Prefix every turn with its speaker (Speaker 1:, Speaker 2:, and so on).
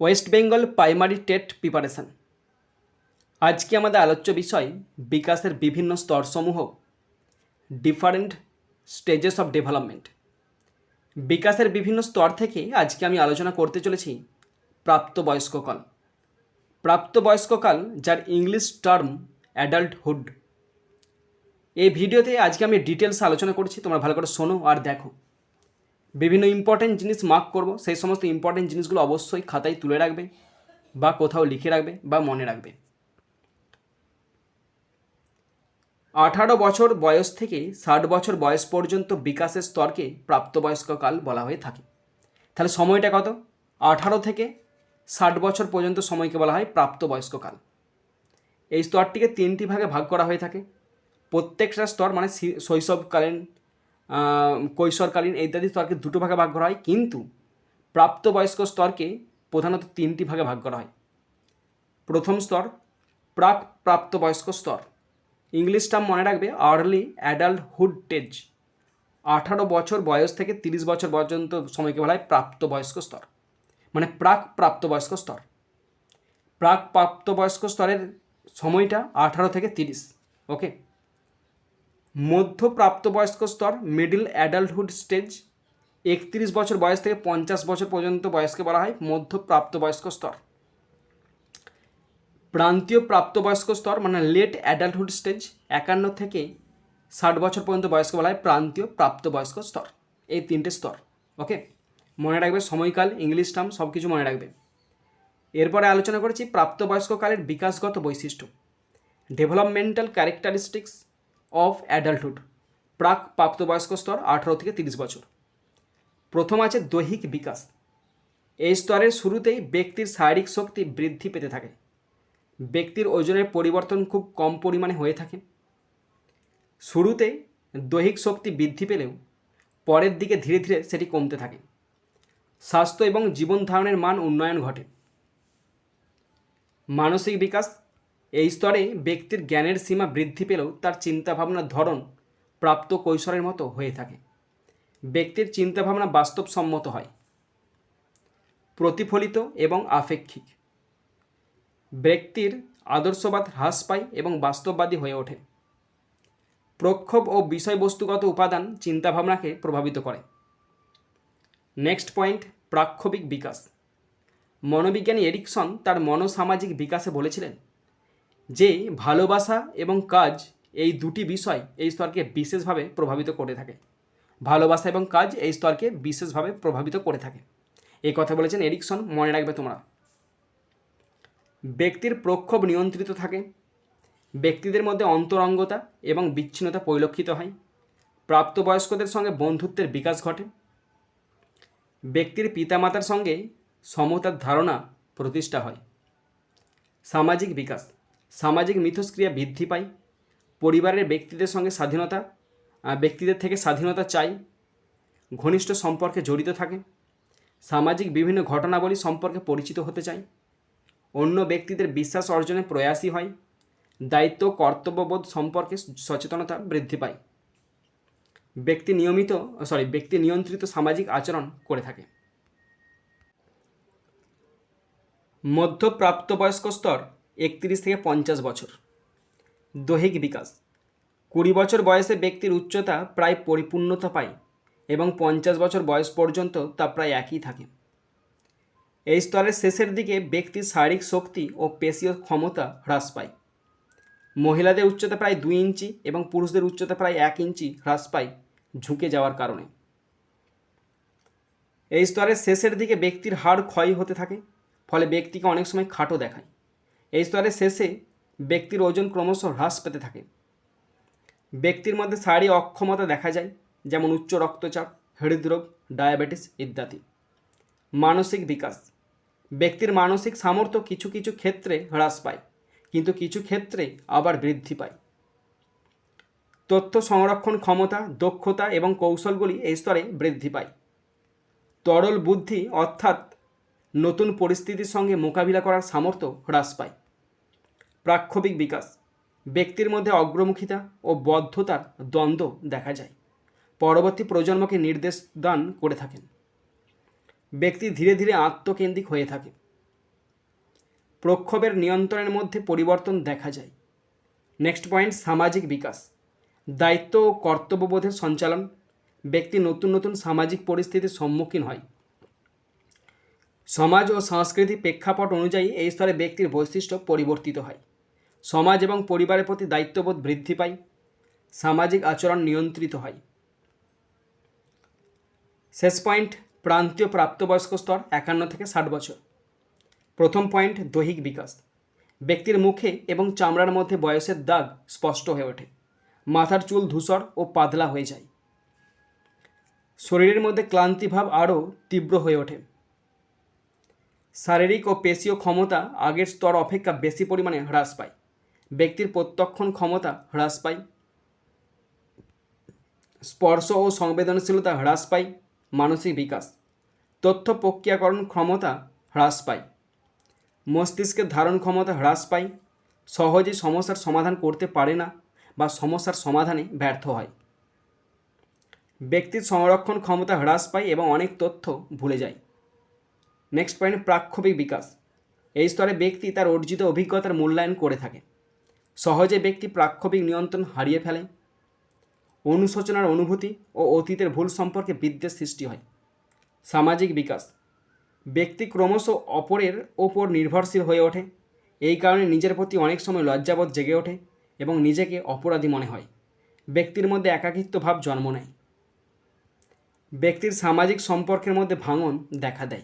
Speaker 1: West Bengal primary TET preparation. আজকে আমাদের আলোচ্য বিষয় বিকাশের বিভিন্ন স্তরসমূহ ডিফারেন্ট স্টেজেস অফ ডেভেলপমেন্ট বিকাশের বিভিন্ন স্তর থেকে আজকে আমি আলোচনা করতে চলেছি প্রাপ্তবয়স্ককাল। প্রাপ্তবয়স্ককাল, যার ইংলিশ টার্ম অ্যাডাল্টহুড এই ভিডিওতে আজকে আমি ডিটেলস আলোচনা করছি, তোমরা ভালো করে শোনো আর দেখো। বিভিন্ন ইম্পর্টেন্ট জিনিস মার্ক করব, সেই সমস্ত ইম্পর্টেন্ট জিনিসগুলো অবশ্যই খাতায় তুলে রাখবে বা কোথাও লিখে রাখবে বা মনে রাখবে। আঠারো বছর বয়স থেকে ষাট বছর বয়স পর্যন্ত বিকাশের স্তরকে প্রাপ্তবয়স্ককাল বলা হয়ে থাকে। তাহলে সময়টা কত? আঠারো থেকে ষাট বছর পর্যন্ত সময়কে বলা হয় প্রাপ্তবয়স্ককাল এই স্তরটিকে তিনটি ভাগে ভাগ করা হয়ে থাকে। প্রত্যেকটা স্তর মানে শৈশবকালীন কৈশোরকালীন ইত্যাদি স্তরকে দুটো ভাগে ভাগ করা হয়, কিন্তু প্রাপ্তবয়স্ক স্তরকে প্রধানত তিনটি ভাগে ভাগ করা হয়। প্রথম স্তর, প্রাক প্রাপ্তবয়স্ক স্তর। ইংলিশ টার্ম মনে রাখবে আর্লি অ্যাডাল্টহুড টেজ আঠারো বছর বয়স থেকে তিরিশ বছর পর্যন্ত সময়কে বলা হয় প্রাপ্তবয়স্ক স্তর। মানে প্রাক প্রাপ্তবয়স্ক স্তর। প্রাক প্রাপ্তবয়স্ক স্তরের সময়টা আঠারো থেকে তিরিশ ওকে মধ্য প্রাপ্তবয়স্ক স্তর মিডল অ্যাডাল্টহুড স্টেজ একত্রিশ বছর বয়স থেকে পঞ্চাশ বছর পর্যন্ত বয়সকে বলা হয় মধ্য প্রাপ্তবয়স্ক স্তর। প্রান্তীয় প্রাপ্তবয়স্ক স্তর মানে লেট অ্যাডাল্টহুড স্টেজ একান্ন থেকে ষাট বছর পর্যন্ত বয়সকে বলা হয় প্রান্তীয় প্রাপ্তবয়স্ক স্তর। এই তিনটে স্তর ওকে মনে রাখবে সময়কাল ইংলিশ টার্ম সব কিছু মনে রাখবে। এরপরে আলোচনা করেছি প্রাপ্তবয়স্ককালের বিকাশগত বৈশিষ্ট্য। ডেভেলপমেন্টাল ক্যারেক্টারিস্টিক্স অফ অ্যাডাল্টহুড, প্রাক প্রাপ্তবয়স্ক স্তর আঠারো থেকে তিরিশ বছর। প্রথম আছে দৈহিক বিকাশ। এই স্তরের শুরুতেই ব্যক্তির শারীরিক শক্তি বৃদ্ধি পেতে থাকে। ব্যক্তির ওজনের পরিবর্তন খুব কম পরিমাণে হয়ে থাকে। শুরুতে দৈহিক শক্তি বৃদ্ধি পেলেও পরের দিকে ধীরে ধীরে সেটি কমতে থাকে। স্বাস্থ্য এবং জীবন ধারণের মান উন্নয়ন ঘটে। মানসিক বিকাশ এই স্তরে ব্যক্তির জ্ঞানের সীমা বৃদ্ধি পেলেও তার চিন্তাভাবনার ধরন প্রাপ্ত কৈশোরের মতো হয়ে থাকে। ব্যক্তির চিন্তাভাবনা বাস্তবসম্মত হয়। প্রতিফলিত এবং আপেক্ষিক। ব্যক্তির আদর্শবাদ হ্রাস পায় এবং বাস্তববাদী হয়ে ওঠে। প্রক্ষোভ ও বিষয়বস্তুগত উপাদান চিন্তাভাবনাকে প্রভাবিত করে। নেক্সট পয়েন্ট প্রাক্ষবিক বিকাশ। মনোবিজ্ঞানী এরিকসন তার মনোসামাজিক বিকাশে বলেছিলেন যে ভালোবাসা এবং কাজ এই দুটি বিষয় এই স্তরকে বিশেষভাবে প্রভাবিত করে থাকে। ভালোবাসা এবং কাজ এই স্তরকে বিশেষভাবে প্রভাবিত করে থাকে। এই কথা বলেছেন এরিকসন, মনে রাখবে তোমরা। ব্যক্তির প্রক্ষোভ নিয়ন্ত্রিত থাকে, ব্যক্তিদের মধ্যে অন্তরঙ্গতা এবং বিচ্ছিন্নতা পরিলক্ষিত হয়, প্রাপ্তবয়স্কদের সঙ্গে বন্ধুত্বের বিকাশ ঘটে, ব্যক্তির পিতামাতার সঙ্গে সমতার ধারণা প্রতিষ্ঠা হয়, সামাজিক বিকাশ। সামাজিক মিথস্ক্রিয়া বৃদ্ধি পায়, পরিবারের ব্যক্তিদের সঙ্গে স্বাধীনতা ব্যক্তিদের থেকে স্বাধীনতা চাই, ঘনিষ্ঠ সম্পর্কে জড়িত থাকে, সামাজিক বিভিন্ন ঘটনাবলী সম্পর্কে পরিচিত হতে চাই, অন্য ব্যক্তিদের বিশ্বাস অর্জনে প্রয়াসী হয়, দায়িত্ব কর্তব্যবোধ সম্পর্কে সচেতনতা বৃদ্ধি পায়। ব্যক্তি নিয়মিত সরি ব্যক্তি নিয়ন্ত্রিত সামাজিক আচরণ করে থাকে। মধ্যপ্রাপ্তবয়স্ক স্তর একত্রিশ থেকে পঞ্চাশ বছর। দৈহিক বিকাশ। কুড়ি বছর বয়সে ব্যক্তির উচ্চতা প্রায় পরিপূর্ণতা পায় এবং পঞ্চাশ বছর বয়স পর্যন্ত তা প্রায় একই থাকে। এই স্তরের শেষের দিকে ব্যক্তির শারীরিক শক্তি ও পেশীয় ক্ষমতা হ্রাস পায়। মহিলাদের উচ্চতা প্রায় দুই ইঞ্চি এবং পুরুষদের উচ্চতা প্রায় এক ইঞ্চি হ্রাস পায় ঝুঁকে যাওয়ার কারণে। এই স্তরের শেষের দিকে ব্যক্তির হাড় ক্ষয় হতে থাকে, ফলে ব্যক্তিকে অনেক সময় খাটো দেখায়। এই স্তরের শেষে ব্যক্তির ওজন ক্রমশ হ্রাস পেতে থাকে। ব্যক্তির মধ্যে শারীরিক অক্ষমতা দেখা যায়, যেমন উচ্চ রক্তচাপ, হৃদরোগ, ডায়াবেটিস ইত্যাদি। মানসিক বিকাশ। ব্যক্তির মানসিক সামর্থ্য কিছু কিছু ক্ষেত্রে হ্রাস পায়, কিন্তু কিছু ক্ষেত্রে আবার বৃদ্ধি পায়। তথ্য সংরক্ষণ ক্ষমতা, দক্ষতা এবং কৌশলগুলি এই স্তরে বৃদ্ধি পায়। তরল বুদ্ধি অর্থাৎ নতুন পরিস্থিতির সঙ্গে মোকাবিলা করার সামর্থ্য হ্রাস পায়। প্রাক্ষবিক বিকাশ, ব্যক্তির মধ্যে অগ্রমুখিতা ও বদ্ধতার দ্বন্দ্ব দেখা যায়। পরবর্তী প্রজন্মকে নির্দেশ দান করে থাকেন। ব্যক্তি ধীরে ধীরে আত্মকেন্দ্রিক হয়ে থাকে। প্রক্ষোভের নিয়ন্ত্রণের মধ্যে পরিবর্তন দেখা যায়। নেক্সট পয়েন্ট, সামাজিক বিকাশ। দায়িত্ব ও কর্তব্যবোধের সঞ্চালন। ব্যক্তি নতুন নতুন সামাজিক পরিস্থিতির সম্মুখীন হয়। সমাজ ও সংস্কৃতি প্রেক্ষাপট অনুযায়ী এই স্তরে ব্যক্তির বৈশিষ্ট্য পরিবর্তিত হয়। সমাজ এবং পরিবারের প্রতি দায়িত্ববোধ বৃদ্ধি পায়। সামাজিক আচরণ নিয়ন্ত্রিত হয়। শেষ পয়েন্ট, প্রান্তীয় প্রাপ্তবয়স্ক স্তর, একান্ন থেকে ষাট বছর। প্রথম পয়েন্ট, দৈহিক বিকাশ। ব্যক্তির মুখে এবং চামড়ার মধ্যে বয়সের দাগ স্পষ্ট হয়ে ওঠে। মাথার চুল ধূসর ও পাতলা হয়ে যায়। শরীরের মধ্যে ক্লান্তিভাব আরও তীব্র হয়ে ওঠে। শারীরিক ও পেশীয় ক্ষমতা আগের স্তর অপেক্ষা বেশি পরিমাণে হ্রাস পায়। ব্যক্তির প্রত্যক্ষণ ক্ষমতা হ্রাস পায়। স্পর্শ ও সংবেদনশীলতা হ্রাস পায়। মানসিক বিকাশ, তথ্য প্রক্রিয়াকরণ ক্ষমতা হ্রাস পায়। মস্তিষ্কের ধারণ ক্ষমতা হ্রাস পায়। সহজে সমস্যার সমাধান করতে পারে না বা সমস্যার সমাধানে ব্যর্থ হয়। ব্যক্তির সংরক্ষণ ক্ষমতা হ্রাস পায় এবং অনেক তথ্য ভুলে যায়। নেক্সট পয়েন্ট প্রাক্ষবিক বিকাশ। এই স্তরে ব্যক্তি তার অর্জিত অভিজ্ঞতার মূল্যায়ন করে থাকে। সহজে ব্যক্তি প্রাক্ষবিক নিয়ন্ত্রণ হারিয়ে ফেলে। অনুশোচনার অনুভূতি ও অতীতের ভুল সম্পর্কে বিদ্বেষ সৃষ্টি হয়। সামাজিক বিকাশ। ব্যক্তি ক্রমশ অপরের ওপর নির্ভরশীল হয়ে ওঠে। এই কারণে নিজের প্রতি অনেক সময় লজ্জাবোধ জেগে ওঠে এবং নিজেকে অপরাধী মনে হয়। ব্যক্তির মধ্যে একাকিত্ব ভাব জন্ম নেয়। ব্যক্তির সামাজিক সম্পর্কের মধ্যে ভাঙন দেখা দেয়।